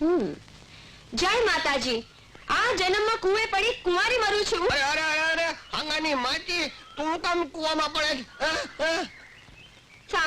જય માતાજી. આ જન્મમાં કુએ પડી કુંવારી મરું છું. અરે અરે અરે અરે હાંગાની માટી તું કામ કુવામાં પડે છે?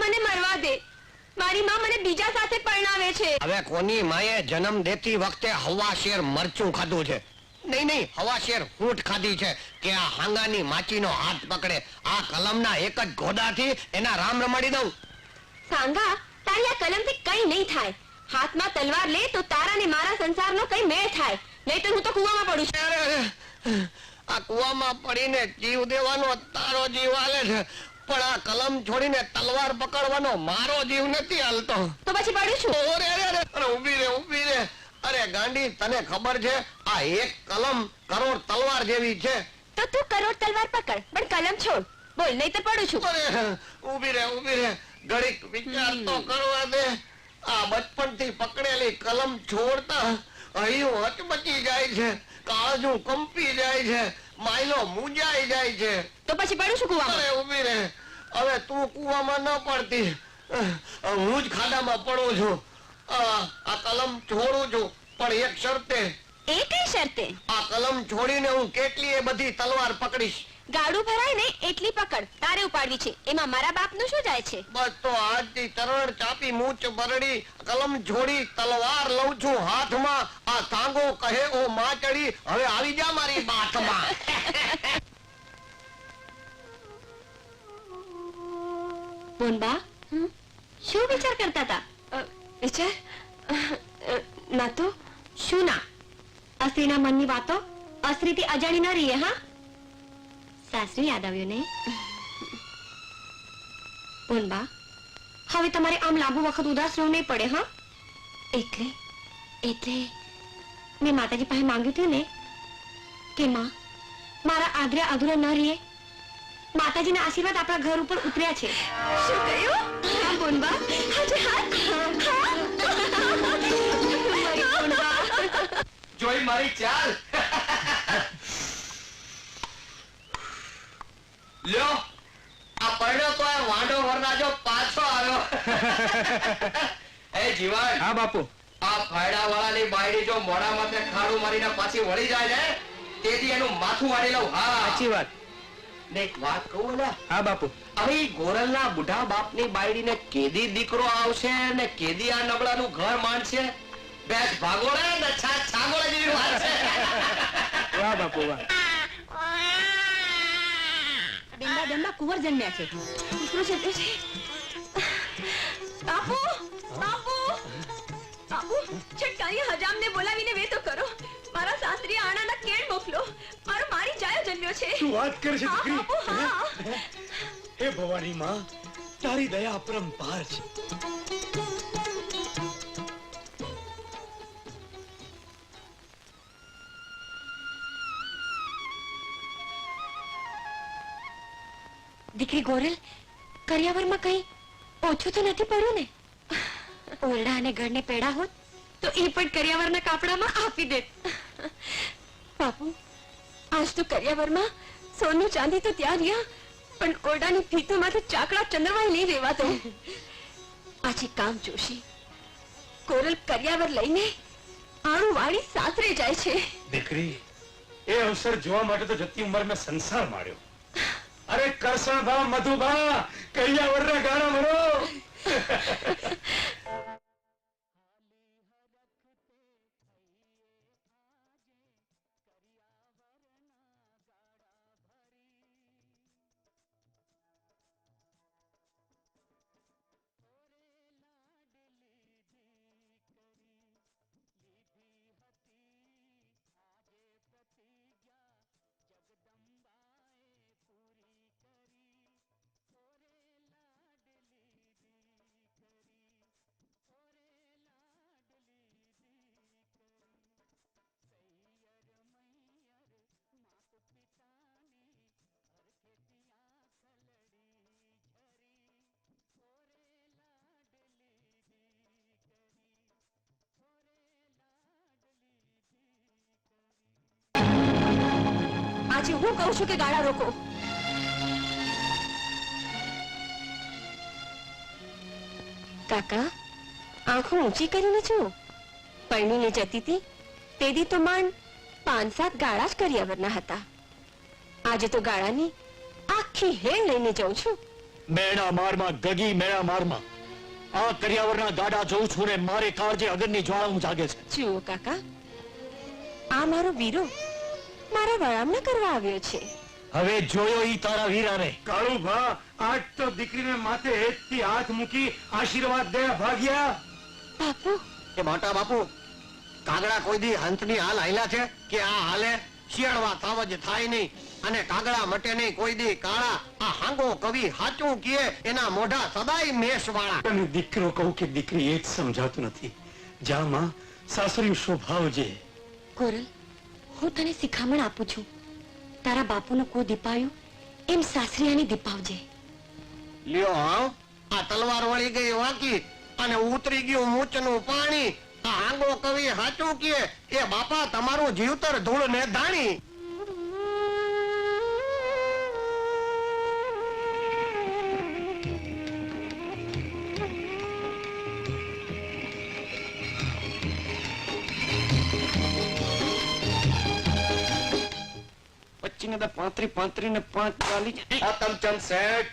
મને મરવા દે. મારી માં મને બીજા સાથે પરણાવે છે. હવે કોની માએ જન્મ દેતી વખતે હવા શેર મરચું ખાધું છે? નહીં નહીં હવા શેર ફૂટ ખાધી છે કે આ હાંગાની માચીનો હાથ પકડે. આ કલમના એક જ ઘોડાથી એના રામ રમાડી દઉં. સાંગા તારી આ કલમથી કઈ નહીં થાય. હાથમાં તલવાર લે તો તારા ને મારા સંસારનો કઈ મેળ થાય. નહીં તો હું તો કુવામાં પડું છું. અરે, આ કુવામાં પડીને જીવ દેવાનો તારો જીવ હાલે છે. પણ આ કલમ છોડીને તલવાર પકડવાનો મારો જીવ નથી હાલતો. તો પછી પડું છું ઓરે અરે અરે અરે ઊભી રે ઊભી રે. અરે ગાંડી તને ખબર છે આ એક કલમ કરોડ તલવાર જેવી છે. તો તું કરોડ તલવાર પકડ પણ કલમ છોડ. બોલ નહીં તો પડું છું. અરે ઊભી રે ઊભી રે. ઘડીક વિચાર તો કરવા દે. આ બચપણથી પકડેલી કલમ છોડતા અહીં હચમચી જાય છે કાળજું કંપી જાય છે માયલો મૂંઝાઈ જાય છે. તો પછી પડું છું કુવામાં? અરે ઊભી રે હવે તું કૂવામાં ન પડતી. હું જ ખાડામાં પડું છું. આ આ કલમ છોડું છું પણ એક શરતે. એ કઈ શરતે? આ કલમ છોડીને હું કેટલીય બધી તલવાર પકડીશ. ગાડું ભરાય ને એટલી પકડ. તારે ઉપાડવી છે. એમાં મારા બાપનું શું જાય છે? બસ તો આજથી તરણ ચાપી મૂછ બરડી કલમ જોડી તલવાર લઉં છું હાથમાં. આ તાંગો કહે ઓ માચડી હવે આવી જા મારી બાથમાં. બોનબા શું વિચાર કરતા હતા? વિચાર? ના તો? શું ના? અસ્ત્રીના મનની વાતો? અસ્ત્રીથી અજાણી ન રહીએ હા? સાસરી યાદ આવ્યું ને પૂનબા હવે તમારે આમ લાંબુ વખત ઉદાસ રહેવું નહીં પડે હા? એટલે એટલે? મેં માતાજી પાસે માંગ્યું હતું ને કે માં મારા આગ્રહ અધૂરા ન રહીએ. માતાજીના આશીર્વાદ આપણા ઘર ઉપર ઉતર્યા છે. શું કહ્યું હા પૂનબા હજે હા? જોઈ મારી ચાલ. લ્યો. આ પડ્યો તો આ વાંડો વરરાજો પાછો આવ્યો. એ જીવન હા બાપુ. આ ફાયડા વાળાની બાયડી જો મોડા માથે ખાડું મારીને પાછી વળી જાય ને તેથી એનું માથું વાળી લઉં. હા. સાચી વાત. ને એક વાત કહું ને. હા બાપુ. હવે ગોરલના બુઢા બાપની બાયડીને કેદી દીકરો આવશે ને કેદી આ નબળાનું ઘર માંડશે બેસ ભાગોડા ને છાગોળે જેવી વાત છે. વાહ બાપુ વાહ. કુંવર જન્મ્યા છે. દીકરો તે છે. બાપુ બાપુ બાપુ છટકાની હજામને બોલાવીને વેતો કરો. મારા સાસરી આણાના કેળ મોકલો. મારો મારી જાયો જન્મ્યો છે. શું વાત કરે છે દીકરી? બાપુ, હા. હે ભવાની માં તારી દયા અપરંપાર છે. દીકરી ગોરલ, કરિયાવરમાં કઈ ઓછું તો નથી પડ્યું ને? ઓરડા અને ઘરને પેડા હોત તો એ પણ કરિયાવરના કાપડામાં આપી દે બાપુ, આજ તો કરિયાવરમાં સોનું ચાંદી તો ત્યાં રહ્યા, પણ ઓરડાની ભીતોમાં તો ચાકડા ચંદ્રવાય નહીં રહેવાતો આજે કામ જોશી. કોરલ કરિયાવર લઈને આણું વાળી સાસરે જાય છે. દીકરી, એ અવસર જોવા માટે તો જતી ઉંમર મેં સંસાર માર્યો. અરે કરસણ ભા મધુભા કૈયા વરના ગાણા ભરો. હું કહું છું કે ગાળા રોકો. કાકા આંખો ઊંચી કરીને છું? પરણીને જતી હતી? તે તો માંડ પાંચ સાત ગાળા જ કરિયાવરના હતા. આજે તો ગાળાની આખી હેળ લઈને જાઉં છું. મેણા મારમાં ગગી મેણા મારમાં. આ કરિયાવરના ગાડા જોઉં છું ને મારે કાળજે અગરની જ્વાળા જાગે છે. જુઓ કાકા આ મારો વીરો મારા વળામણા કરવા આવ્યો છે. હવે જોયો ઈ તારા વીરાને. કાળુભા આજ તો દીકરીને માથે હેતથી હાથ મૂકી આશીર્વાદ દે ભાગ્યા. બાપુ. એ મોટા બાપુ કાગડા કોઈ દી હંતની હાલ હાલ્યા છે કે આ હાલે? શિયાળવા તાવજ થાય નહીં અને કાગડા મટે નહીં કોઈ દી કાળા. આ હાંગો કવિ હાચું કીએ એના મોઢા સદાય મેષવાળા. તને દીકરો કહું કે દીકરી એ જ સમજાતું નથી. જા માં સાસરી શોભાવજે છે કોરલ હું તને શિખામણ આપું છું. તારા બાપુનું કો દીપાયું, એમ સાસરીયાની દીપાવજે લ્યો હા આ તલવાર વળી ગઈ વાંકી અને ઉતરી ગયું મૂચનું પાણી. આ આંગો કવિ હાચું કે એ બાપા તમારું જીવતર ધૂળ ને ધાણી. તો પાંત્રી પાંત્રી ને પાંચ ચાલીસ. આ તમચંદ શેઠ?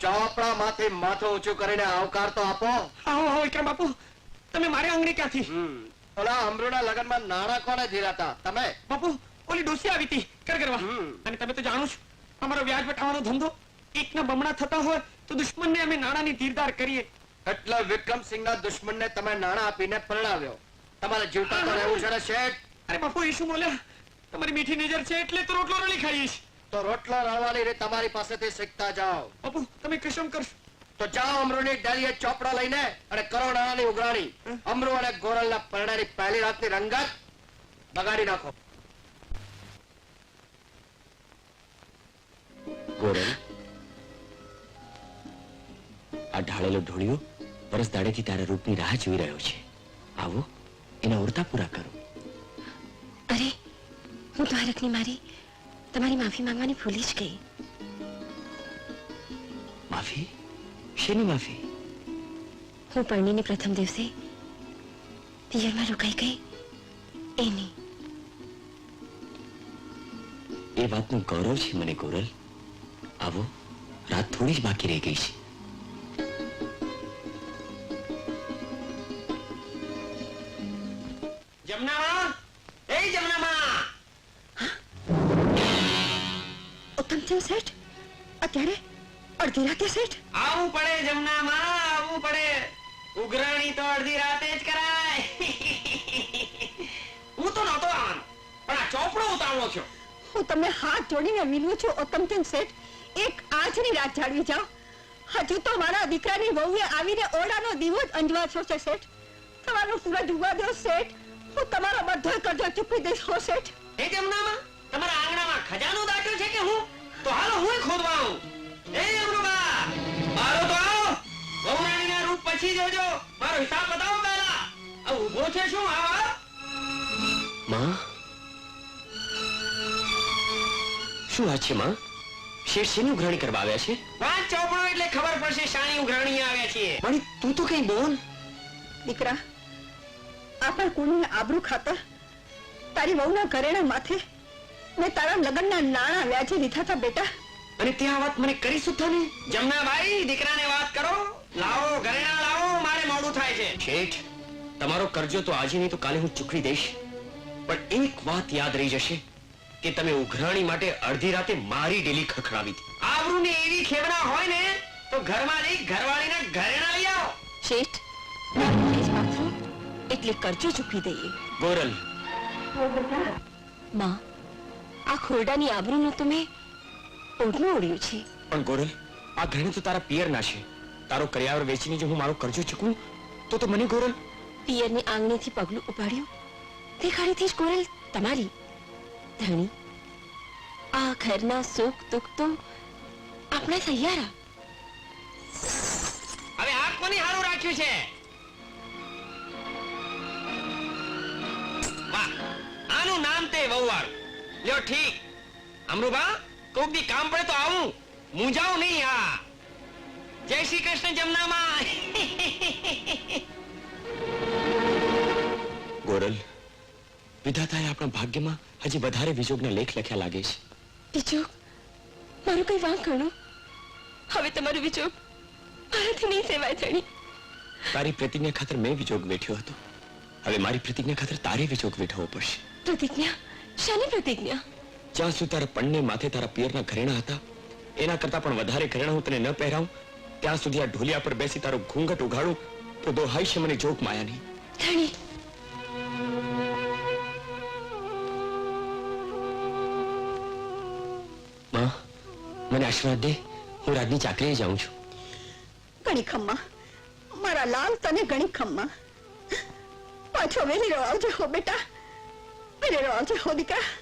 ચોપડા માંથી માથો ઊંચું કરીને આવકાર તો આપો. આવો આવો વિક્રમ બાપુ. તમે મારે આંગળી ક્યાંથી? ઓલા અમૃના લગનમાં નાણા કોને ધીરાતા તમે? બાપુ ઓલી ડોસી આવી હતી. કર કરવા. અને તમે તો જાણો છો અમારો વ્યાજ વટાવવાનો ધંધો એકના બમણા થતા હોય તો દુશ્મનને અમે નાણાની ધીરધાર કરીએ. એટલે વિક્રમસિંહના દુશ્મનને તમે નાણા આપીને પરણાવ્યો. તમારે જીવતા તો રહેવું છે શેઠ. અરે બાપુ એ શું બોલ્યા? તમારી મીઠી નજર છે એટલે તો રોટલો રળી ખાઈશ તો રોટલો રળવાની રે તમારી પાસેથી શીખતા જાઓ. બાપુ તમે કશમ કરશો. તો જાઓ અમરોની ડાળીએ ચોપડા લઈને અને કરો નાણાંની ઉઘરાણી અમરો અને ગોરલના પરણાની પહેલી રાતની રંગત બગાડી નાખો. ગોરલ આ ઢાળેલો ઢોળિયો વરસ દાડેથી તારા રૂપની રાહ જોઈ રહ્યો છે. આવો એના ઉડતા પૂરા કરો. હું દ્વારકની મારી તમારી માફી માંગવાની ભૂલી જ ગઈ. માફી? શેની માફી? હું પરણીને પ્રથમ દિવસે પિયરમાં રોકાઈ ગઈ. એની. એ વાતનું ગૌરવ છે મને ગોરલ. આવો રાત થોડી જ બાકી રહી ગઈ છે. જમનામાં! એ જમનામાં! ઉત્તમચંદ શેઠ? અત્યારે? અડધી રાતે શેઠ? આવું પડે જમનામાં આવું પડે. ઉઘરાણી તો અડધી રાતે જ કરાય. હું તો નહોતો આવવાનો પણ આ ચોપડો ઉતાવળો છો હું તમને હાથ જોડીને વિનવું છું ઓકમચંદ શેઠ. એક આજની રાત જાળવી જાઓ. હજુ તો મારા દીકરાની વહુએ આવીને ઓરડાનો દીવો જ અંજવાશો છે શેઠ. તમારો સૂરજ ઉગવા દો શેઠ. હું તમારો બધો કરજો ચૂકવી દઈશ હો શેઠ. એ જમનામાં? તમારા આંગણામાં ખજાનો દાટ્યો છે કે હું? તો હાલો હું ખોદવા આવું એ અમરુબા મારો તો આવો. વહુરાણીના રૂપ પછી જોજો. મારો હિસાબ બતાવો પહેલા. આ ઊભો છે શું? આવા માં? શું વાત છે માં? શેઠ શેની ઉઘરાણી કરવા આવ્યા છે? પાંચ ચોપડો એટલે ખબર પડશે શાની ઉઘરાણી આવ્યા છીએ. પણ તું તો કઈ બોલ. દીકરા આપણા કુળની આબરૂ ખાતર તારી વહુના ઘરેણા માથે મેં તારા લગ્નના નાણાં વ્યાજે લીધા હતા બેટા. અને ત્યાં વાત મને કરી સુધા ને? જમનાભાઈ દીકરાને વાત કરો. લાવો ઘરેણા લાવો મારે મોડું થાય છે. શેઠ તમારો કરજો તો આજે નહીં તો કાલે હું ચૂકવી દઈશ. પણ એક વાત યાદ રહી જશે કે તમે ઉઘરાણી માટે અડધી રાતે મારી ડેલી ખખડાવી હતી. ને એવી ખેવડા હોય ને તો ઘરમાં જઈ ઘરવાળીના ઘરેણા લઈ આવો. શેઠ એટલે કરજો ચૂકવી દઈએ. ગોરલ. માં આ ખોરડાની આબરૂનું તમે મેં ઓઢનું ઓળ્યું છે. પણ ગોરલ આ ઘણી તો તારા પિયર ના છે. તારો કર્યાવર વેચીને જો હું મારો કરજો ચૂકવું તો તો મને ગોરલ પિયરની આંગણીથી પગલું ઉપાડ્યું. તે ખાડીથી જ ગોરલ તમારી. ધણી આ ઘરના સુખ દુઃખ તો આપણા સહિયારા. હવે આ કોની હારું રાખ્યું છે. વાહ આનું નામ તે વહુવાળ લ્યો ઠીક. અમરુબા કોક દી કામ પડે તો આવું. મૂંઝાવ નહીં હા જય શ્રી કૃષ્ણ જમનામાં. ગોરલ વિધાતાએ આપણા ભાગ્યમાં હજી વધારે વિજોગના લેખ લખ્યા લાગે છે. વિજોગ? મારું કઈ વાંક ગણો? હવે તમારું વિજોગ મારાથી નહીં સેવાય થઈ તારી પ્રતિજ્ઞા ખાતર મેં વિજોગ વેઠ્યો હતો. હવે મારી પ્રતિજ્ઞા ખાતર તારે વિજોગ વેઠવો પડશે. પ્રતિજ્ઞા? શાની પ્રતિજ્ઞા? જ્યાં સુધી તારા પણને માથે તારા પિયરના ઘરેણા હતા એના કરતા પણ વધારે ઘરેણા હું તને ન પહેરાવું ત્યાં સુધી આ ઢોલિયા પર બેસી તારો ઘૂંઘટ ઉઘાડું તો દોહાઈ છે મને જોક માયા નહીં ધણી. માં મને આશીર્વાદ દે હું રાજની ચાકરીએ જાઉં છું. ઘણી ખમ્મા. મારા લાલ તને ઘણી ખમ્મા. પાછો વેલી આવજે હો બેટા વેલી આવજે હો દીકરા દીકરા